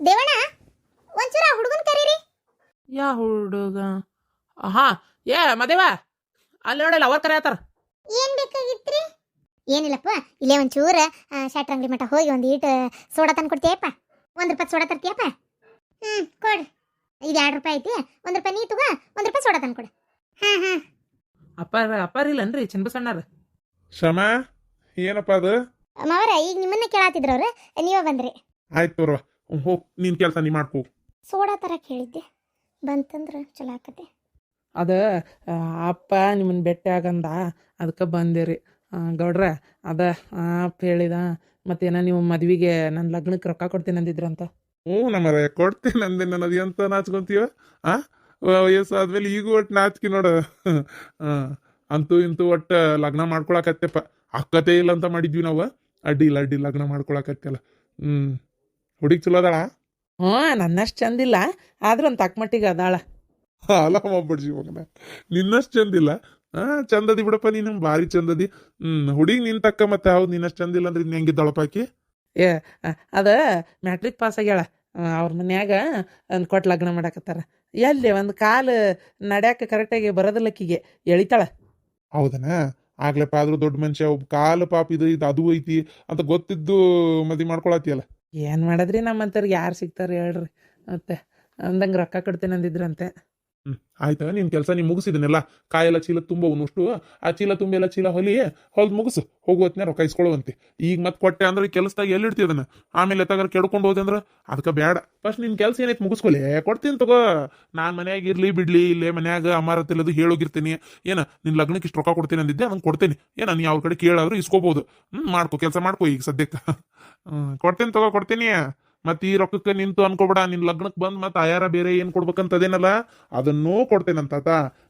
ದೇವಣ್ಣ ಒಂಚೂರ ಹುಡುಗನ್ ಕರೀರಿ. ಯಾ ಹುಡುಗ? ಹಾ ಏ ಮದೇವ ಅಲ್ಲಿ ನೋಡಲ್ಲ ಅವ್ರ ಕರೆ ಆತಾರ ಏನ್ ಬೇಕಾಗಿತ್ರಿ? ಏನಿಲ್ಲಪ್ಪ ಇಲ್ಲೇ ಒಂಚೂರ ಶಟ್ರ್ ಅಂಗಡಿ ಮಠ ಹೋಗಿ ಒಂದು ಈಟ್ ಸೋಡಾ ತಂದು ಕೊಡ್ತೀಯಪ್ಪ. ಒಂದು ರೂಪಾಯಿ ಸೋಡಾ ತರ್ತೀಯಪ್ಪ. ಹ್ಮ್ ಕೊಡ್. ಇದು ಎರಡು ರೂಪಾಯಿ ಐತಿ ಒಂದು ರೂಪಾಯಿ ನೀ ತಗೋ ಒಂದು ರೂಪಾಯಿ ಸೋಡಾ ತಂದು ಕೊಡು. ಹಾ ಹಾ. ಅಪ್ಪಾರ ಅಪ್ಪಾರ ಇಲ್ಲನ್ರಿ ಚನ್ನಬಸಣ್ಣರ ಸಮಾ ಏನಪ್ಪ ಅದು? ಮಾವರ ಈಗ ನಿಮ್ಮನ್ನ ಕೇಳಾತಿದ್ರ ಅವ್ರು ನೀವೇ ಬಂದ್ರಿ. ಆಯ್ತು ತೋರ್ವ. ಹೋಗ್ ನಿನ್ ಕೆಲಸ ನೀ ಮಾಡ್ಕೋ. ಸೋಡಾ ತರ ಕೇಳಿದ್ದೆ. ಬಂತಂದ್ರ ಚಲೋ ಆಕತೆ ಅದ ಅಪ್ಪ ನಿಮ್ಮನ್ನ ಭೇಟಿ ಆಗಂದ ಅದಕ್ಕೆ ಬಂದಿರಿ. ಗೌಡ್ರ ಅದ ಅಪ್ಪ ಹೇಳಿದ ಮತ್ತೇನ ನೀವು ಮದ್ವಿಗೆ ನನ್ನ ಲಗ್ನಕ್ಕೆ ರೊಕ್ಕ ಕೊಡ್ತೀನಿ ಅಂದಿದ್ರಂತ? ಹ್ಞೂ ನಮ್ಮರೆ ಕೊಡ್ತೀನಿ ಅಂದೆ ಅದು ಎಂತ ನಾಚ್ಕೊಂತೀವ ಆ? ವಯಸ್ಸು ಆದ್ಮೇಲೆ ಈಗ ಒಟ್ಟು ನಾಚ್ಕಿ ನೋಡ. ಅಂತೂ ಇಂತೂ ಒಟ್ಟು ಲಗ್ನ ಮಾಡ್ಕೊಳಕತ್ತೆಪ್ಪ ಅಕ್ಕತೆ ಇಲ್ಲ ಅಂತ ಮಾಡಿದ್ವಿ ನಾವು ಅಡ್ಡಿ ಇಲ್ಲ ಅಡ್ಡಿ ಲಗ್ನ ಮಾಡ್ಕೊಳಕತ್ತೆಲ್ಲ. ಹ್ಮ್. ಹುಡುಗಿ ಚಲೋ ಅದಾಳ? ಹ್ಞೂ ನನ್ನಷ್ಟು ಚಂದಿಲ್ಲ ಆದ್ರೆ ಒಂದು ತಕ್ಕ ಮಟ್ಟಿಗೆ ಅದಾಳ. ಅಲ್ಲ ಮಾಡ್ಬಿಡ್ಸಿ ಮಗನ ನಿನ್ನಷ್ಟು ಚಂದಿಲ್ಲ ಹಾ ಚಂದದಿ ಬಿಡಪ್ಪ ನೀನು ಭಾರಿ ಚಂದದಿ ಹ್ಮ್ ಹುಡುಗಿ ನಿನ್ ತಕ್ಕ ಮತ್ತೆ ಹೌದು ನಿನ್ನಷ್ಟು ಚಂದಿಲ್ಲ ಅಂದ್ರೆ ಇನ್ನು ಹೆಂಗಿದ್ದಾಳಪ್ಪಾಕಿ ಏ ಅ, ಅದ ಮ್ಯಾಟ್ರಿಕ್ ಪಾಸ್ ಆಗ್ಯಾಳ. ಅವ್ರ ಮನ್ಯಾಗ ಒಂದು ಕೊಟ್ಟು ಲಗ್ನ ಮಾಡಾಕತ್ತಾರ. ಎಲ್ಲಿ ಒಂದು ಕಾಲು ನಡ್ಯಾಕ ಕರೆಕ್ಟಾಗಿ ಬರೋದಿಲ್ಲಕ್ಕಿಗೆ ಎಳಿತಾಳ. ಹೌದನ? ಆಗ್ಲಪ್ಪ ಆದ್ರೂ ದೊಡ್ಡ ಮನುಷ್ಯ ಒಬ್ಬ ಕಾಲು ಪಾಪ ಇದು ಇದು ಅದು ಐತಿ ಅಂತ ಗೊತ್ತಿದ್ದು ಮದಿ ಮಾಡ್ಕೊಳತಿಯಲ್ಲ ಏನು ಮಾಡಿದ್ರಿ ನಮ್ಮಂತವ್ರಿಗೆ ಯಾರು ಸಿಗ್ತಾರೆ ಹೇಳ್ರಿ. ಮತ್ತೆ ಅಂದಂಗೆ ರೊಕ್ಕ ಕೊಡ್ತೇನೆ ಅಂದಿದ್ರಂತೆ. ಹ್ಮ್, ಆಯ್ತಾ, ನಿನ್ ಕೆಲಸ ನೀನ್ ಮುಗಿಸಿದನೆಲ್ಲ? ಕಾಯೆಲ್ಲ ಚೀಲ ತುಂಬವನಷ್ಟು ಆ ಚೀಲ ತುಂಬಿ ಎಲ್ಲ ಚೀಲ ಹೊಲಿ ಹೊಲ್ದು ಮುಗಿಸು ಹೋಗುವತ್ನೇ ರೊಕ್ಕ ಇಸ್ಕೊಳ್ಳುವಂತೆ. ಈಗ ಮತ್ತೆ ಕೊಟ್ಟೆ ಅಂದ್ರೆ ಕೆಲಸದಾಗ ಎಲ್ಲಿ ಇಡ್ತಿ ಆಮೇಲೆ ತಗರ ಕೆಡ್ಕೊಂಡು ಹೋದೆ ಅಂದ್ರೆ ಅದಕ್ಕೆ ಬೇಡ ಫಸ್ಟ್ ನಿನ್ ಕೆಲಸ ಏನೈತಿ ಮುಗಿಸ್ಕೊಲೆ? ಕೊಡ್ತೀನಿ ತಗೋ. ನಾನ್ ಮನ್ಯಾಗ ಇರ್ಲಿ ಬಿಡ್ಲಿ, ಇಲ್ಲೇ ಮನ್ಯಾಗ ಅಮಾರತಿಲ್ಲದು ಹೇಳೋಗಿರ್ತೀನಿ. ಏನ, ನಿನ್ ಲಗ್ನಕ್ಕೆ ಇಷ್ಟು ರೊಕ್ಕ ಕೊಡ್ತೀನಿ ಅಂದಿದ್ದೆ ಅದನ್ನ ಕೊಡ್ತೇನೆ. ಏನ, ನೀ ಅವ್ರ ಕಡೆ ಕೇಳಾದ್ರು ಇಸ್ಕೋಬಹುದು ಹ್ಮ್, ಮಾಡ್ಕೊ, ಕೆಲಸ ಮಾಡ್ಕೊ ಈಗ ಸದ್ಯಕ್ಕೆ. ಕೊಡ್ತೀನಿ ತಗೋ, ಕೊಡ್ತೀನಿ. ಮತ್ತೆ ಈ ರೊಕ್ಕಕ್ಕೆ ನಿಂತು ಅನ್ಕೋಬೇಡ ನಿನ್ ಲಗ್ನಕ್ಕೆ ಬಂದ್ ಮತ್ತೆ ಆಯಾರ ಬೇರೆ ಏನ್ ಕೊಡ್ಬೇಕಂತದೇನಲ್ಲ ಅದನ್ನೂ ಕೊಡ್ತೇನಂತ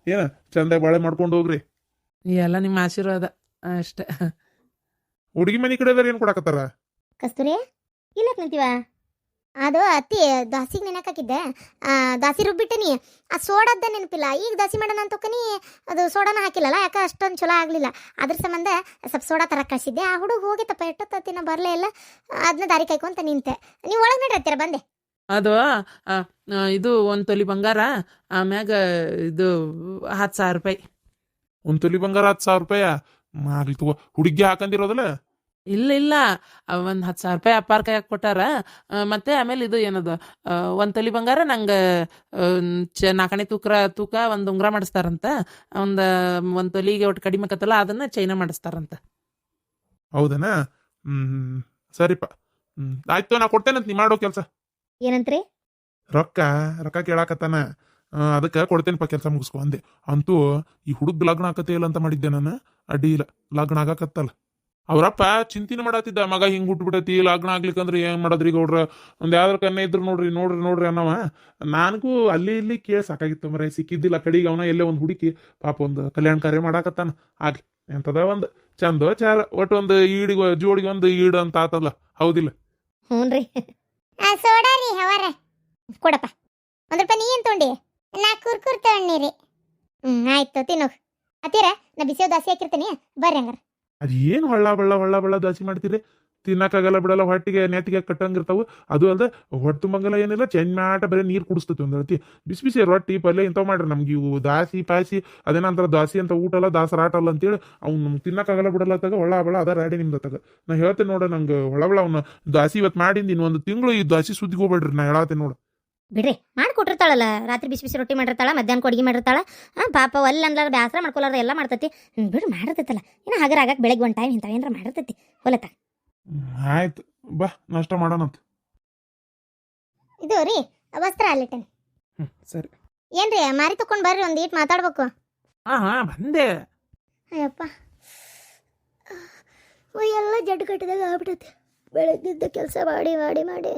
ಏನ ಚಂದ ಬಾಳೆ ಮಾಡ್ಕೊಂಡು ಹೋಗ್ರಿ. ಎಲ್ಲ ನಿಮ್ಮ ಆಶೀರ್ವಾದ ಅಷ್ಟೇ. ಹುಡುಗಿ ಮನಿ ಕಡೆ ಏನ್ ಕೊಡಕತ್ತಾರ? ಕಸ್ತೂರಿ ಇಲ್ಲ ನಿಂತೀವ? ಅದು ಅತ್ತಿ ದಾಸಿಗೆ ನೆನಕಾಕಿದ್ದೆ ಆ, ದಾಸಿ ರುಬ್ಬಿಟ್ಟನಿ. ಆ ಸೋಡಾದ ನೆನಪಿಲ್ಲ. ಈಗ ದಾಸಿ ಮಾಡೋಣ ಅಂತಕನಿ ಅದು ಸೋಡಾನ ಹಾಕಿಲ್ಲಲ್ಲ ಯಾಕ ಅಷ್ಟೊಂದು ಚಲೋ ಆಗಲಿಲ್ಲ. ಅದ್ರ ಸಂಬಂಧ ಸ್ವಲ್ಪ ಸೋಡಾ ತರ ಕಳಿಸಿದ್ದೆ. ಆ ಹುಡುಗ ಹೋಗಿತ್ತಪ್ಪ ಎಷ್ಟೊತ್ತಿನ ಬರಲೇ ಇಲ್ಲ. ಅದನ್ನ ದಾರಿ ಕಾಯ್ಕೊಂತ ನಿಂತೆ. ನೀವು ಒಳಗೆ ನಡೀತೀರ ಬಂದೆ. ಅದು ಇದು ಒಂದು ತೊಲಿ ಬಂಗಾರ ಆಮ್ಯಾಗ ಇದು ಹತ್ತು ಸಾವಿರ ರೂಪಾಯಿ. ಒಂದು ತೊಲಿ ಬಂಗಾರ ಹತ್ತು ಸಾವಿರ ರೂಪಾಯಿ? ಆಗ್ಲಿ ತಗೋ. ಹುಡುಗಿ ಹಾಕಂದಿರೋದಲ್ಲ? ಇಲ್ಲ ಇಲ್ಲ. ಒಂದು ಹತ್ತು ಸಾವಿರ ರೂಪಾಯಿ ಅಪ್ಪಾರ ಕೈಯಾಗ ಕೊಟ್ಟಾರ. ಮತ್ತೆ ಆಮೇಲೆ ಇದು ಏನದು ಒಂದು ತೊಲಿ ಬಂಗಾರ ನಂಗೆ ಚ ನಾಲ್ಕನೇ ತೂಕ ತೂಕ ಒಂದು ಉಂಗುರ ಮಾಡಿಸ್ತಾರಂತ. ಒಂದು ಒಂದು ತೊಲಿಗೆ ಒಟ್ಟು ಕಡಿಮೆ ಕತ್ತಲ್ಲ ಅದನ್ನ ಚೈನಾ ಮಾಡಿಸ್ತಾರಂತ. ಹೌದನಾ? ಹ್ಮ್ ಸರಿಪ. ಹ್ಮ್. ಆಯ್ತು ನಾ ಕೊಡ್ತೇನಂತ ನೀ ಮಾಡೋ ಕೆಲಸ. ಏನಂತ್ರಿ? ರೊಕ್ಕ ರೊಕ್ಕ ಕೇಳಾಕತ್ತಾನ. ಅದಕ್ಕೆ ಕೊಡ್ತೇನಪ್ಪ ಕೆಲಸ ಮುಗಿಸ್ಕೊ ಅಂದೆ. ಅಂತೂ ಈ ಹುಡುಗ ಲಗ್ನ ಆಕತೆ ಇಲ್ಲ ಅಂತ ಮಾಡಿದ್ದೆ ನಾನು. ಅಡ್ಡಿ ಇಲ್ಲ. ಲಗ್ನ ಆಗಾಕತ್ತಲ್ಲ. ಅವ್ರಪ್ಪ ಚಿಂತಿನ ಮಾಡತ್ತಿದ್ದ, ಮಗ ಹಿಂಗ್ ಹುಟ್ಬಿಟ್ಟತಿ, ಲಗ್ನ ಆಗ್ಲಿಕ್ಕಂದ್ರೆ ಏನ್ ಮಾಡದ್ರಿ ಗೌಡ್ರ? ಒಂದ್ ಯಾವ್ದ್ರ ಕನ್ನೆ ಇದ್ರು ನೋಡ್ರಿ ನೋಡ್ರಿ ನೋಡ್ರಿ ಅನ್ನವ. ನನಗೂ ಅಲ್ಲಿ ಇಲ್ಲಿ ಕೇಳಿ ಸಾಕಾಗಿತ್ತು ಮರ, ಸಿಕ್ಕಿದ್ದಿಲ್ಲ ಕಡೆಗೆ ಅವನ, ಎಲ್ಲೇ ಒಂದು ಹುಡುಕಿ, ಪಾಪ ಒಂದ್ ಕಲ್ಯಾಣ ಕಾರ್ಯ ಮಾಡಾಕತ್ತಾನ. ಆಗ್ಲಿ ಎಂತದ ಒಂದ್ ಚಂದ ಚಾರ ಒಟ್ಟು ಒಂದು ಈಡಿ ಜೋಡಿಗೆ ಒಂದು ಈಡು ಅಂತ ಆತಲ್ಲ, ಹೌದಿಲ್ಲ? ಹ್ಞೂನ್ರಿ ಸೋಡಾ ರೀ ಕೊಡಪ್ಪ. ಒಂದ್ ರೂಪಾಯಿ ನೀ ತೊಗೊಂಡಿ? ನಾ ಕುರ್ಕುರ್ ಹ್ಮ್, ಆಯ್ತು ತಿನ್ನು ಅತ್ತೀರ, ನಾ ಬಿಸಿಯೋ ದಾಸಿ ಹಾಕಿರ್ತೀನಿ. ಬರ್ರಿ ಹಂಗಾರ. ಅದ್ ಏನ್ ಹೊಳ್ಳ ಬಳ್ಳ ಹೊಳ್ಳ ಬಳ್ಳ ದಾಸಿ ಮಾಡ್ತೀರಿ? ತಿನ್ನಕ್ಕಾಗಲ್ಲ ಬಿಡಲ್ಲ, ಹೊಟ್ಟಿಗೆ, ನೆತ್ತಿಗೆ ಕಟ್ಟಂಗಿರ್ತಾವೆ. ಅದು ಅಲ್ದೆ ಹೊಟ್ಟು ಮಂಗಲ ಏನಿಲ್ಲ ಚೆನ್ನಾಟ ಬರೀ ನೀರು ಕುಡಿಸ್ತತಿ ಒಂದ್ ರತಿ ಬಿಸಿ ಬಿಸಿ ರೊಟ್ಟಿ, ಪಲ್ಯ ಇಂಥವು ಮಾಡ್ರಿ ನಮ್ಗೆ ಇವು ದಾಸಿ ಪಾಸಿ. ಅದೇನಂತರ ದಾಸಿ ಅಂತ ಊಟ ಅಲ್ಲ ದಾಸರಾಟ ಅಲ್ಲ ಅಂತೇಳಿ ಅವ್ನು ನಮ್ಗೆ ತಿನ್ನಕ್ಕಾಗಲ್ಲ ಬಿಡಲ್ಲ ತಗ, ಹೊಳ್ಳ ಬಳ ಅದ ರಾಡಿ ನಿಮ್ದು ತಗ. ನಾ ಹೇಳ್ತೇನೆ ನೋಡ ನಂಗೆ ಹೊಳ ಬಳ್ಳ ಅವ್ನ ದಾಸಿ ಇವತ್ತು ಮಾಡಿಂದ ಇನ್ನೊಂದು ತಿಂಗಳು ಈ ದಾಸಿ ಸುದ್ದಿಗೆ ಹೋಗ್ಬೇಡ್ರಿ ನಾ ಹೇಳತ್ತೇನೆ ನೋಡು. ಬಿಡ್ರಿ ಮಾಡ್ಕೊಟ್ಟಿರ್ತಾಳಲ್ಲ. ರಾತ್ರಿ ಬಿಸಿ ಬಿಸಿ ರೊಟ್ಟಿ ಮಾಡಿರ್ತಾಳ ಮಧ್ಯಾಹ್ನ ಅಡಿಗೆ ಮಾಡಿರ್ತಾಳ. ಹಾ ಪಾಪ ಒಲ್ಲ ಅನ್ಲಾರ ಬ್ಯಾಸರ ಮಾಡ್ಕೊಲಾರ ಎಲ್ಲ ಮಾಡ್ತತಿ. ಬಿಡ್ರಿ ಮಾಡಿರ್ತೈತಲ್ಲ ಏನ ಹಗರ ಆಗಕ್ಕೆ ಬೆಳಗ್ಗೆ ಒಂದು ಟೈಮ್ ಇಂಥವು ಏನಾರ ಮಾಡಿರ್ತೈತಿ ಹೊಲತ ಆಯ್ತು. ಬಾ ನಾಷ್ಟ ಮಾಡೋಣಂತ. ಇದು ರೀ ವಸ್ತ್ರ ಅಲ್ಲಿಟ್ಟೇನೆ. ಸರಿ. ಏನ್ರಿ ಮಾರಿ ತಕೊಂಡ್ ಬರ್ರಿ ಒಂದ್ ಈಟ್ ಮಾತಾಡ್ಬೇಕು. ಹಾ ಹಾ ಬಂದೆ. ಅಯ್ಯಪ್ಪ. ಎಲ್ಲ ಜಡ್ ಕಟ್ಟಿದಾಗ ಆಗ್ಬಿಟ್ಟೈತಿ. ಬೆಳಗ್ಗಿದ್ದ ಕೆಲಸ ಮಾಡಿ ಮಾಡಿ ಮಾಡಿ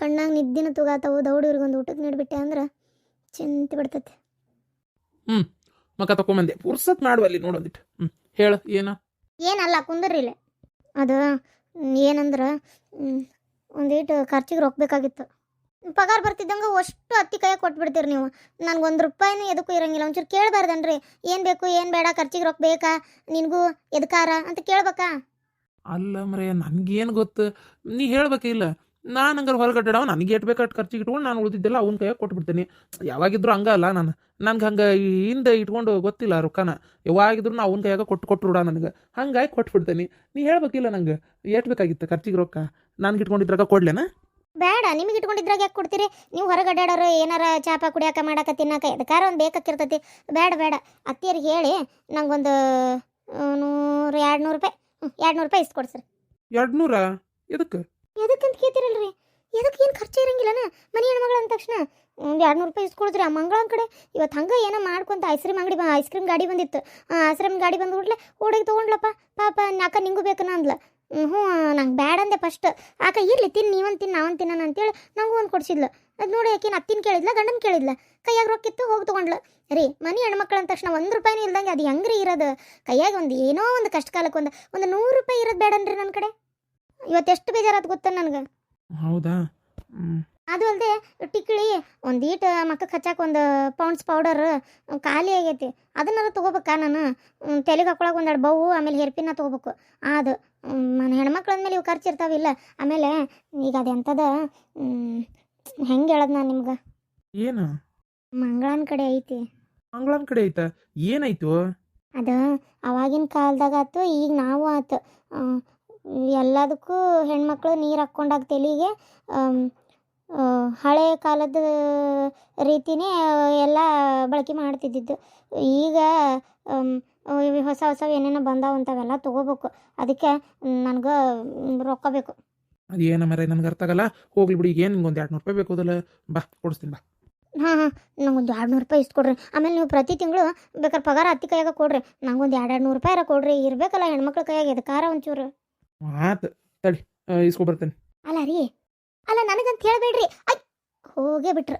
ಕಣ್ಣಾಗ ನಿದ್ದಿನ ತುಗಾತಾವು. ದೌಡಿವ್ರಿಗೊಂದು ಊಟಕ್ಕೆ ನೀಡ್ಬಿಟ್ಟೆ ಅಂದ್ರೆ ಚಿಂತೆ ಬಿಡ್ತೈತಿ ಮಕ್ಕ ತಕೊಂಬಂದೆ. ಪುರ್ಸತ್ ಮಾಡುವಲ್ಲಿ ನೋಡೊಂದಿಟ್ಟು. ಹ್ಞೂ ಹೇಳು ಏನು? ಏನಲ್ಲ ಕುಂದ್ರಿ ಇಲ್ಲಿ. ಅದು ಏನಂದ್ರೆ ಒಂದೀಟು ಖರ್ಚಿಗೆ ರೊಕ್ಕ ಬೇಕಾಗಿತ್ತು ಪಗಾರ ಬರ್ತಿದ್ದಂಗೆ ಅಷ್ಟು ಹತ್ತಿ ಕೈಯಾಗ ಕೊಟ್ಬಿಡ್ತೀರಿ ನೀವು. ನನಗೆ ಒಂದು ರೂಪಾಯಿನೂ ಎದಕ್ಕೂ ಇರಂಗಿಲ್ಲ. ಒಂಚೂರು ಕೇಳಬಾರ್ದನ್ರಿ. ಏನು ಬೇಕು ಏನು ಬೇಡ ಖರ್ಚಿಗೆ ರೊಕ್ಕ ಬೇಕಾ ನಿನಗೂ ಎದಕಾರ ಅಂತ ಕೇಳ್ಬೇಕಾ? ಅಲ್ಲ ಮರೆ, ನನಗೇನು ಗೊತ್ತು? ನೀ ಹೇಳ್ಬೇಕಿಲ್ಲ ನಾನು ಹಂಗಾರೆ ಹೊರಗಡ್ಡಾವ ನನಗೆ ಬೇಕು ಬೇಕಾಟ್ ಖರ್ಚಿಗೆ ಇಟ್ಕೊಂಡು ನಾನು ಉಳಿದಿದ್ದೆಲ್ಲ ಅವ್ನ ಕೈಯಾಗ ಕೊಟ್ಬಿಡ್ತೀನಿ. ಯಾವಾಗಿದ್ರು ಹಂಗ ಅಲ್ಲ ನಾನು. ನನ್ಗೆ ಹಂಗೆ ಹಿಂದೆ ಇಟ್ಕೊಂಡು ಗೊತ್ತಿಲ್ಲ ರೊಕ್ಕನ. ಯಾವಾಗಿದ್ರು ನಾ ಅವ್ನ ಕೈಯಾಗ ಕೊಟ್ಟು ಕೊಟ್ಟು ಬಿಡ ನನಗೆ. ಹಂಗಾಗಿ ಕೊಟ್ಬಿಡ್ತೀನಿ. ನೀ ಹೇಳ್ಬೇಕಿಲ್ಲ ನಂಗೆ. ಎಟ್ ಬೇಕಾಗಿತ್ತು ಖರ್ಚಿಗೆ ರೊಕ್ಕ? ನನ್ಗೆ ಇಟ್ಕೊಂಡಿದ್ರಾಗ ಕೊಡ್ಲೇನ? ಬೇಡ, ನಿಮಗೆ ಇಟ್ಕೊಂಡಿದ್ರಾಗ ಯಾಕೆ ಕೊಡ್ತೀರಿ? ನೀವು ಹೊರಗೆ ಅಡ್ಡಾಡೋರು, ಏನಾರ ಚಾಪ ಕುಡಿಯಾಕ ಮಾಡಾಕ ತಿನ್ನಾಕ ಎದಕ್ಕಾರ ಒಂದು ಬೇಕಾಗಿರ್ತೈತಿ ಬೇಡ ಬೇಡ. ಅತ್ತಿಯರಿಗೆ ಹೇಳಿ, ನಂಗೊಂದು ನೂರು ಎರಡು ನೂರು ರೂಪಾಯಿ. ಎರಡು ನೂರು ರೂಪಾಯಿ ಇಷ್ಟು ಸರ್ ಎರಡು ನೂರ ಎದಕ್ಕೆ ಎದಕ್ಕಂತ ಕೇಳ್ತಿರಲ್ರಿ. ಎದಕ್ಕೆ ಏನು ಖರ್ಚು ಇರಂಗಿಲ್ಲನ? ಮನೆ ಹೆಣ್ಮಗಳು ಅಂದ ತಕ್ಷಣ. ಒಂದು ಎರಡು ನೂರು ರೂಪಾಯಿ ಇಸ್ಕೊಳ್ದ್ರಿ ಆ ಮಂಗಳನ ಕಡೆ. ಇವತ್ತು ಹಂಗೆ ಏನೋ ಮಾಡ್ಕೊಂತ ಐಸ್ ಕ್ರೀಮ್ ಅಂಗಡಿ ಐಸ್ ಕ್ರೀಮ್ ಗಾಡಿ ಬಂದಿತ್ತು. ಆ ಐಸ್ ಕ್ರೀಮ್ ಗಾಡಿ ಬಂದು ಕೂಡಲೇ ಹುಡುಗಿ ತೊಗೊಂಡ್ಲಪ್ಪ. ಪಾಪ ನಾಕ ನಿಂಗೂ ಬೇಕು ಅಂದ್ಲ. ಹ್ಞೂ ನಂಗೆ ಬ್ಯಾಡ ಅಂದೆ ಫಸ್ಟ್ ಆಕ ಇರ್ಲಿ ತಿನ್ ನೀವೊಂದು ತಿನ್ ನಾವೊಂದು ತಿನ್ನೋಣ ಅಂತೇಳಿ ನಂಗೂ ಒಂದು ಕೊಡ್ಸಿದ್ಲು. ಅದು ನೋಡಿ ಆಕಿನ ಅತ್ತಿನ ಕೇಳಿದ್ಲ ಗಂಡನ ಕೇಳಿದ್ಲ. ಕೈಯಾಗ ರೊಕ್ಕಿತ್ತು ಹೋಗಿ ತೊಗೊಂಡ್ಲು ರೀ ಮನೆ ಹೆಣ್ಮಕ್ಳು ಅಂದ ತಕ್ಷಣ ಒಂದು ರೂಪಾಯಿನೂ ಇಲ್ದಂಗೆ ಅದು ಹೆಂಗ್ರಿ ಇರೋದು? ಕೈಯಾಗ ಒಂದು ಏನೋ ಒಂದು ಕಷ್ಟ ಕಾಲಕ್ಕೆ ಒಂದು ಒಂದು ನೂರು ರೂಪಾಯಿ ಇರೋದು ಬೇಡನ್ರಿ ನನ್ನ ಕಡೆ. ಇವತ್ತು ಎಷ್ಟು ಬೇಜಾರಾತ್ ಗೊತ್ತ ನನಗೆ? ಹೌದಾ? ಅದು ಅಲ್ಲದೆ ಟಿಕ್ಳಿ ಒಂದು ಈಟ್ ಮಕ್ಕಕ್ಕೆ ಹಚ್ಚಾಕ ಒಂದು ಪೌಂಡ್ಸ್ ಪೌಡರ್ ಖಾಲಿ ಆಗೈತಿ. ಅದನ್ನಾರು ತೊಗೋಬೇಕಾ ನಾನು? ತಲೆಗೆ ಹಾಕೊಳಕ್ಕೆ ಒಂದೆರಡು ಬವು ಆಮೇಲೆ ಹೆರ್ಪಿನ ತೊಗೋಬೇಕು. ಅದು ನನ್ನ ಹೆಣ್ಮಕ್ಳು ಅಂದಮೇಲೆ ಇವು ಖರ್ಚು ಇರ್ತಾವಿಲ್ಲ ಆಮೇಲೆ ಈಗ ಅದು ಎಂಥದ ಹೆಂಗೆ ಹೇಳೋದು ನಾನು ನಿಮ್ಗೆ? ಏನು? ಮಂಗಳನ ಕಡೆ ಐತಿ. ಮಂಗಳನ್ ಕಡೆ ಐತ? ಏನಾಯ್ತು? ಅದ ಅವಾಗಿನ ಕಾಲದಾಗ ಆತು ಈಗ ನಾವು ಆತು. ಎಲ್ಲದಕ್ಕೂ ಹೆಣ್ಮಕ್ಳು ನೀರು ಹಾಕ್ಕೊಂಡಾಗ ತಲೆಗೆ ಹಳೆ ಕಾಲದ ರೀತಿನೇ ಎಲ್ಲ ಬಳಕೆ ಮಾಡ್ತಿದ್ದಿದ್ದು. ಈಗ ಹೊಸ ಹೊಸ ಏನೇನೋ ಬಂದಾವ ಅಂತಾವೆಲ್ಲ ತೊಗೋಬೇಕು. ಅದಕ್ಕೆ ನನಗೆ ರೊಕ್ಕ ಬೇಕು. ಅದೇನ ಮರ ನನಗೆ ಅರ್ಥ ಆಗಲ್ಲ. ಹೋಗ್ಲಿ ಬಿಡಿ ಈಗ ಏನು ನಿಂಗೆ ಒಂದು ಎರಡು ನೂರು ರೂಪಾಯಿ ಬೇಕು ಅದಲ್ಲ. ಬಾ ಕೊಡಿಸ್ತೀನಿ ಬಾ. ಹಾಂ ಹಾಂ. ನಂಗೊಂದು ಎರಡು ನೂರು ರೂಪಾಯಿ ಇಷ್ಟು ಕೊಡ್ರಿ. ಆಮೇಲೆ ನೀವು ಪ್ರತಿ ತಿಂಗಳು ಬೇಕಾದ್ರೆ ಪಗಾರ ಹತ್ತಿ ಕೈಯಾಗ ಕೊಡ್ರಿ. ನಂಗೊಂದು ಎರಡು ಎರಡು ನೂರು ರೂಪಾಯಿ ಕೊಡ್ರಿ. ಇರಬೇಕಲ್ಲ ಹೆಣ್ಮಕ್ಳ ಕೈಯಾಗ ಎದಕ್ಕಾರ ಒಂಚೂರು. ಆತು ತಡಿ. ಇಸ್ಕೊಬರ್ತೇನೆ ಅಲ್ಲ ರೀ. ಅಲ್ಲ ನನಗಂತ ಹೇಳಬೇಡ್ರಿ. ಐ ಹೋಗೇ ಬಿಟ್ರು.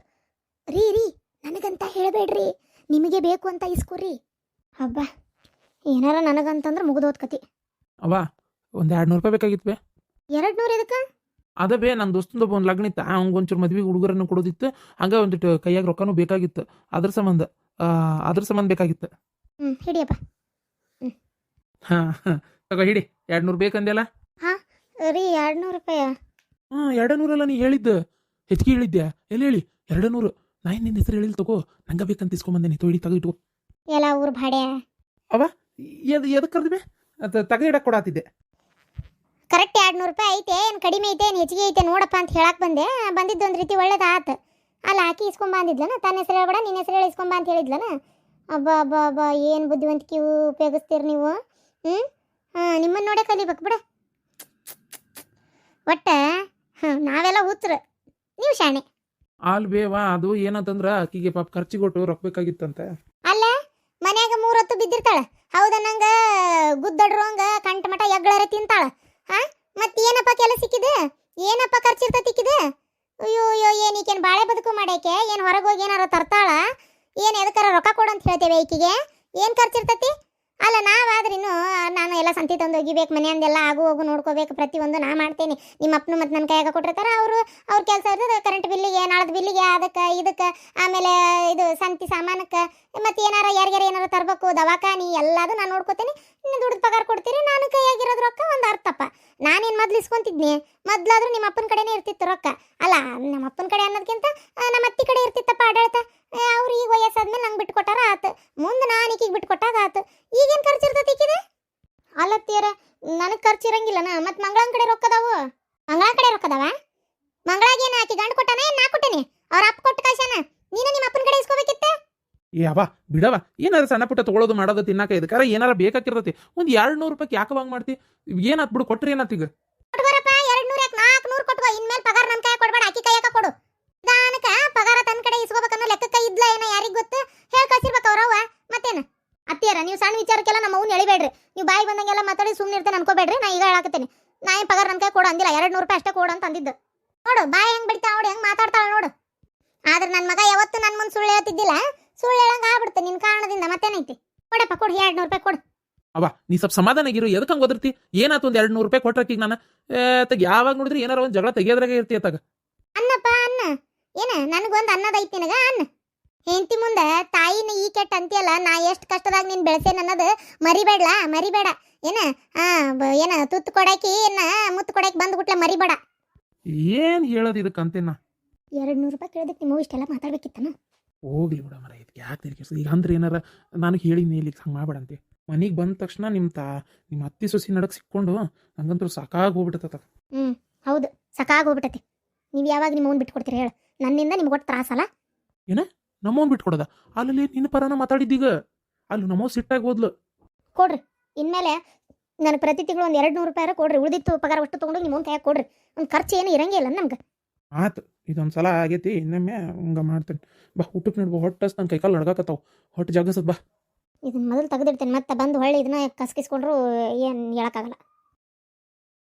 ರೀ ರೀ. ನನಗಂತ ಹೇಳಬೇಡ್ರಿ. ನಿಮಗೆ ಬೇಕು ಅಂತ ಇಸ್ಕೊರಿ. ಹಬ್ಬ. ಏನಾರ ನನಗಂತಂದ್ರೆ ಮುಗಿದೋದ್ ಕತಿ ಅವ್ವ ಒಂದು ಎರಡು ನೂರು ರೂಪಾಯಿ ಬೇಕಾಗಿತ್ತು ಬೇ. ಎರಡು ನೂರು ಎದಕ್ಕೆ? ಅದ ಬೇ ನನ್ನ ದೋಸ್ತಂದು ಒಂದು ಲಗ್ನ ಇತ್ತು. ಅವ್ನಿಗೆ ಒಂಚೂರು ಮದ್ವೆಗೆ ಹುಡುಗರನ್ನು ಕೊಡೋದಿತ್ತು. ಹಂಗೆ ಒಂದಿಟ್ಟು ಕೈಯಾಗ ರೊಕ್ಕನೂ ಬೇಕಾಗಿತ್ತು. ಅದ್ರ ಸಂಬಂಧ ಅದ್ರ ಸಂಬಂಧ ಬೇಕಾಗಿತ್ತು. ಹಿಡಿಯಪ್ಪ. ಹಾಂ ತಗೋ ಹಿಡಿ. ಎರಡು ನೂರು ಬೇಕಂದೆಲ್ಲ ರೀ ಎರಡು ನೂರು ರೂಪಾಯ. ಹಾಂ ಎರಡು ನೂರಲ್ಲ ನೀ ಹೇಳಿದ್ದು. ಹೆಚ್ಚಿಗೆ ಹೇಳಿದ್ಯಾ? ಎಲ್ಲಿ ಹೇಳಿ? ಎರಡು ನೂರು ನಾ ನಿನ್ನ ಹೆಸರು ಹೇಳಿಲ್ಲ ತಗೋ. ನಂಗೆ ಬೇಕಂತ ಇಸ್ಕೊಂಬಂದೇನಿ ತೋಡಿ ತಗೋ ಇಟ್ಕೋ. ಎಲ್ಲ ಊರು ಭಾಡ್ಯ. ಎದ್ ಎದಕ್ಕೆ ಕರೆದ್ಬೆ ಅದು ತೆಗೆದು ಇಡಕ್ಕೆ ಕೊಡಾತಿದ್ದೆ. ಕರೆಕ್ಟ್ ಎರಡು ನೂರು ರೂಪಾಯಿ ಐತೆ ಏನು ಕಡಿಮೆ ಐತೆ ಏನು ಹೆಚ್ಚಿಗೆ ಐತೆ ನೋಡಪ್ಪ ಅಂತ ಹೇಳಕ್ಕೆ ಬಂದೆ. ಬಂದಿದ್ದು ಒಂದು ರೀತಿ ಒಳ್ಳೇದು ಆತು. ಅಲ್ಲ ಆಕಿ ಇಸ್ಕೊಂಬ ಅಂದಿದ್ಲನ ತನ್ನ ಹೆಸರು ಹೇಳ್ಬೇಡ ನಿನ್ನ ಹೆಸರು ಹೇಳಿ ಇಸ್ಕೊಂಬ ಅಂತ ಹೇಳಿದ್ಲನ? ಅಬ್ಬ ಅಬ್ಬ ಅಬ್ಬ ಏನು ಬುದ್ಧಿವಂತಿಕೆ ಉಪಯೋಗಿಸ್ತೀರಿ ನೀವು? ಹ್ಞೂ ಹಾಂ ನಿಮ್ಮನ್ನು ನೋಡೇ ಕಲಿಬೇಕು ಬಿಡ. ಒಟ್ಟ ಹಾಂ ನಾವೆಲ್ಲ ಹುಚ್ಚರು. ನೀವು ಶಾಣೆ. ಆಲ್ ಬೇವಾ ಅದು ಏನಂತಂದ್ರ ಆಕಿಗೆ ಪಾಪ ಖರ್ಚಿಗೆ ಕೊಟ್ಟು ರೊಕ್ಕ ಬೇಕಾಗಿತ್ತಂತೆ. ಅಲ್ಲ ಮನ್ಯಾಗ ಮೂರತ್ತು ಬಿದ್ದಿರ್ತಾಳೆ. ಹೌದ ನಂಗ ಗುದ್ದಡ್ರೋಂಗ ಕಂಟ ಮಟ ಎಗ್ಳರ ತಿಂತಾಳ. ಹಾ? ಮತ್ತೆ ಏನಪ್ಪ ಕೆಲಸ ಸಿಕ್ಕಿದೆ? ಏನಪ್ಪ ಖರ್ಚಿರ್ತತಿಕ್ಕಿದೆ ಅಯ್ಯೋ ಅಯ್ಯೋ, ಏನ್ ಈಕೇನ್ ಬಾಳೆ ಬದುಕು ಮಾಡ್ಯಾಕೆ? ಏನು ಹೊರಗೆ ಹೋಗಿ ಏನಾರ ತರ್ತಾಳ? ಏನು ಎದಕ್ಕಾರ ರೊಕ್ಕ ಕೊಡು ಅಂತ ಹೇಳ್ತೇವೆ ಈಕಿಗೆ? ಏನ್ ಖರ್ಚಿರ್ತತಿ? ಅಲ್ಲ ನಾವಾದ್ರಿನ್ನು ನಾನು ಎಲ್ಲ ಸಂತಿ ತಂದು ಒಗಿಬೇಕು, ಮನೆಯಂದೆಲ್ಲ ಆಗು ಹೋಗು ನೋಡ್ಕೋಬೇಕು, ಪ್ರತಿಯೊಂದು ನಾ ಮಾಡ್ತೇನೆ. ನಿಮ್ಮ ಅಪ್ಪನು ಮತ್ತು ನನ್ನ ಕೈಯಾಗ ಕೊಟ್ಟಿರ್ತಾರೆ, ಅವರು, ಅವ್ರ ಕೆಲಸ ಇರ್ತದೆ ಕರೆಂಟ್ ಬಿಲ್ಲಿಗೆ ನಾಳದ ಬಿಲ್ಲಿಗೆ ಅದಕ್ಕೆ, ಇದಕ್ಕೆ, ಆಮೇಲೆ ಇದು ಸಂತಿ ಸಾಮಾನಕ್ಕೆ, ಮತ್ತು ಏನಾರ ಯಾರಿಗಾರ ಏನಾರು ತರಬೇಕು, ದವಾಖಾನಿ, ಎಲ್ಲದೂ ನಾನು ನೋಡ್ಕೋತೀನಿ. ಇನ್ನು ದುಡ್ಡು ಪಗಾರ ಕೊಡ್ತೀರಿ, ನಾನು ಕೈಯಾಗಿರೋದು ರೊಕ್ಕ ಒಂದು ಅರ್ಥಪ್ಪ. ನಾನೇನು ಮೊದ್ಲು ಇಸ್ಕೊಂತಿದ್ನಿ? ಮೊದ್ಲಾದ್ರೂ ನಿಮ್ಮ ಅಪ್ಪನ ಕಡೆನೇ ಇರ್ತಿತ್ತು ರೊಕ್ಕ. ಅಲ್ಲ ನಮ್ಮ ಅಪ್ಪನ ಕಡೆ ಅನ್ನೋದಕ್ಕಿಂತ ನಮ್ಮ ಅತ್ತಿ ಕಡೆ ಇರ್ತಿತ್ತಪ್ಪ ಆಡಳಿತ. ಅವ್ರು ಈಗ ವಯಸ್ಸಾದ್ಮೇಲೆ ನಂಗೆ ಬಿಟ್ಟು ಕೊಟ್ಟಾರ ಆತು. ಮುಂದೆ ನಾನು ಈಕಿಗೆ ಬಿಟ್ಟು ಕೊಟ್ಟಾಗ ಆತು. ಈಗೇನು ಖರ್ಚು ಇರ್ತೈತಿ ಈಕಿದೆ ಅಲ್ಲತ್ತೀರ ನನಗೆ ಖರ್ಚು ಇರಂಗಿಲ್ಲನ ಮತ್ತು ಮಂಗಳನ ಕಡೆ ರೊಕ್ಕದಾವು? ಮಂಗಳ ಕಡೆ ರೊಕ್ಕದಾವ? ಮಂಗಳಾಗೇನು ಆಕಿ ಗಂಡು ಕೊಟ್ಟಾನ ಏನು ನಾ ಕೊಟ್ಟೇನಿ? ಅವ್ರ ಅಪ್ಪ ಕೊಟ್ಟು ಕಾಶನ? ನೀನು ನಿಮ್ಮ ಅಪ್ಪನ ಕಡೆ ಇಸ್ಕೋಬೇಕಿತ್ತೆ? ಅವ ಬಿಡವ ಏನಾರ ಸಣ್ಣ ಪುಟ್ಟ ತೊಗೊಳೋದು ಮಾಡೋದು ತಿನ್ನಾಕ ಇದಕ್ಕಾರ ಏನಾರ ಬೇಕಾಗಿರ್ತೈತಿ ಒಂದು ಎರಡು ನೂರು ರೂಪಾಯಿ ಯಾಕೆ ಹಂಗೆ ಮಾಡ್ತಿ? ಏನಾತ್ ಬಿಡು ಕೊಟ್ರಿ ಏನಾತ್ ಈಗ? ಕೊಟ್ಬರಪ್ಪ ಎರಡ್ ನೂರ ಯಾಕೆ ನಾಲ್ಕು ನೂರು ಕೊಟ್ಕೋ ಇನ್ಮೇಲೆ ಪಗಾರ ನನ್ನ ಕೈ ಕೊಡ್ಬೇಡ ಆಕಿ ಕೈಯಾಗ ಕೊಡು. ತನ್ನ ಕಡೆ ಇಸ್ಕೋಬೇಕನ್ನೋ ಲೆಕ್ಕಕ್ಕ ಇದ್ಲ ಏನೋ ಯಾರಿಗ್ ಗೊತ್ತು? ಹೇಳ್ ಕಳ್ಸಿರ್ಬೇಕು ಅವ್ರವ್ವ ಮತ್ತೇನು? ಅತ್ತಿಯರ ನೀವು ಸಣ್ಣ ವಿಚಾರಕ್ಕೆಲ್ಲ ನಮ್ಮ ಅವ್ನು ಎಳಿಬೇಡ್ರಿ ನೀವು ಬಾಯಿ ಬಂದಂಗೆಲ್ಲ ಮಾತಾಡಿ ಸುಮ್ಮನೆ ಇರ್ತೇನೆ ಅನ್ಕೋಬೇಡ್ರಿ ನಾ ಈಗ ಹೇಳಾಕತ್ತೀನಿ. ನಾ ಏನು ಪಗಾರ ನನ್ನ ಕೈ ಕೊಡು ಅಂದಿಲ್ಲ ಎರಡು ನೂರು ರೂಪಾಯಿ ಅಷ್ಟೇ ಕೊಡು ಅಂತ ಅಂದಿದ್ದು. ನೋಡು ಬಾಯಿ ಹೆಂಗೆ ಬಿಡ್ತಾ ನೋಡಿ ಹೆಂಗ್ ಮಾತಾಡ್ತಾಳ ನೋಡು. ಆದ್ರೆ ನನ್ನ ಮಗ ಯಾವತ್ತು ನನ್ನ ಮುಂದೆ ಸುಳ್ಳು ಹೇಳ್ತಿದ್ದಿಲ್ಲ ಸುಳ್ಳು ಹೇಳಂಗ ಆಗ್ಬಿಡ್ತೆ ನಿನ್ನ ಕಾರಣದಿಂದ ಮತ್ತೇನೈತಿ? ಕೊಡಪ್ಪ ಕೊಡು ಎರಡು ನೂರು ರೂಪಾಯಿ ಕೊಡು. ಅವ ನೀ ಸ್ವಲ್ಪ ಸಮಾಧಾನ ಆಗಿರು ಎದಕ್ಕೆ ಹಂಗೆ ಓದಿರ್ತಿ ಏನಾಯ್ತು ಒಂದು ಎರಡು ನೂರು ರೂಪಾಯಿ ಕೊಟ್ರಕೀಗ ನಾನು? ಯಾವಾಗ ನೋಡಿದ್ರೆ ಏನಾರ ಒಂದು ಜಗಳ ತೆಗಿಯೋದ್ರಾಗ ಇರ್ತಿ ಅತ್ತಾಗ. ಅನ್ನಪ್ಪ ಅನ್ನ. ಏನ ನನಗೊಂದು ಅನ್ನದೈತಿ ನಿನಗ? ಅನ್ನ. ಹೆಂಡತಿ ಮುಂದೆ ತಾಯಿನ ಈ ಕೆಟ್ಟ ಅಂತೀಯಲ್ಲ ನಾ ಎಷ್ಟು ಕಷ್ಟದಾಗ ನೀನು ಬೆಳೆಸೇನೆ ಅನ್ನೋದು ಮರಿಬೇಡ್ಲ? ಮರಿಬೇಡ. ಏನ ಏನ ತುತ್ತು ಕೊಡಾಕಿ ಏನ ಮುತ್ತು ಕೊಡಾಕಿ ಬಂದ್ಬಿಟ್ಲೆ ಮರಿಬೇಡ. ಏನು ಹೇಳೋದು ಇದಕ್ಕೆ ಅಂತೀನ ಎರಡು ನೂರು ರೂಪಾಯಿ ಕೇಳಿದಕ್ಕೆ ನಿಮ್ಮ ಇಷ್ಟೆಲ್ಲ ಮಾತಾಡ್ಬೇಕಿತ್ತನ? ಹೋಗ್ಲಿ ಬಿಡ ಮರ ಇದಕ್ಕೆ ಯಾಕೆ ತಿರುಗಿಸ್ ಈಗ ಅಂದ್ರೆ ಏನಾರ ನಾನು ಹೇಳಿದ್ನಿ ಇಲ್ಲಿ ಹಂಗೆ ಮಾಡ್ಬೇಡಂತೆ ಮನೆಗೆ ಬಂದ ತಕ್ಷಣ ನಿಮ್ಮ ತಾ ನಿಮ್ಮ ಅತ್ತಿ ಸೊಸಿ ನಡಕ್ ಸಿಕ್ಕೊಂಡು ಹಂಗಂತೂ ಸಾಕಾಗಿ ಹೋಗ್ಬಿಟ್ಟತ ಹ್ಞೂ ಹೌದು ಸಕಾಗ ಹೋಗ್ಬಿಟ್ಟತಿ ನೀವು ಯಾವಾಗ ನಿಮ್ಮ ಅವ್ನು ಬಿಟ್ಕೊಡ್ತೀರಿ ಹೇಳು. ನನ್ನಿಂದ ನಿಮ್ಗೆ ಒಟ್ಟು ತ್ರಾಸಲ್ಲ ನಮ್ಮವ್ನು ಬಿಟ್ಕೊಡದ? ಅಲ್ಲಿ ನಿನ್ನ ಪರನ ಮಾತಾಡಿದ್ದೀಗ. ಅಲ್ಲಿ ನಮ್ಮವ್ ಸಿಟ್ಟಾಗಿ ಹೋದ್ಲು. ಕೊಡ್ರಿ. ಇನ್ಮೇಲೆ ನನಗೆ ಪ್ರತಿ ತಿಂಗಳು ಒಂದು ಎರಡು ನೂರು ರೂಪಾಯಿ ಕೊಡ್ರಿ. ಉಳಿದಿತ್ತು ಪಗಾರ ಅಷ್ಟು ತೊಗೊಂಡು ನಿಮ್ಮ ಅವ್ನ ಕೈಯಾಗ ಕೊಡ್ರಿ. ಒಂದು ಖರ್ಚು ಏನು ಇರಂಗಿಲ್ಲ ನಮ್ಗೆ ಆತು. ಇದೊಂದು ಸಲ ಆಗೈತಿ ಇನ್ನೊಮ್ಮೆ ಹಂಗೆ ಮಾಡ್ತೇನೆ. ಬಾ ಊಟಕ್ಕೆ ನೋಡ್ಬೋ ಹೊಟ್ಟೆ ನನ್ನ ಕೈಕಾಲು ನಡ್ಗಾಕತ್ತಾವ. ಹೊಟ್ಟೆ ಜಾಗಸದ್ ಬಾ. ಇದನ್ನ ಮೊದಲು ತೆಗೆದಿಡ್ತೇನೆ. ಮತ್ತೆ ಬಂದು ಹೊಳ್ಳಿ ಇದನ್ನ ಕಸ್ಕಿಸ್ಕೊಂಡ್ರು ಏನು ಹೇಳೋಕ್ಕಾಗಲ್ಲ.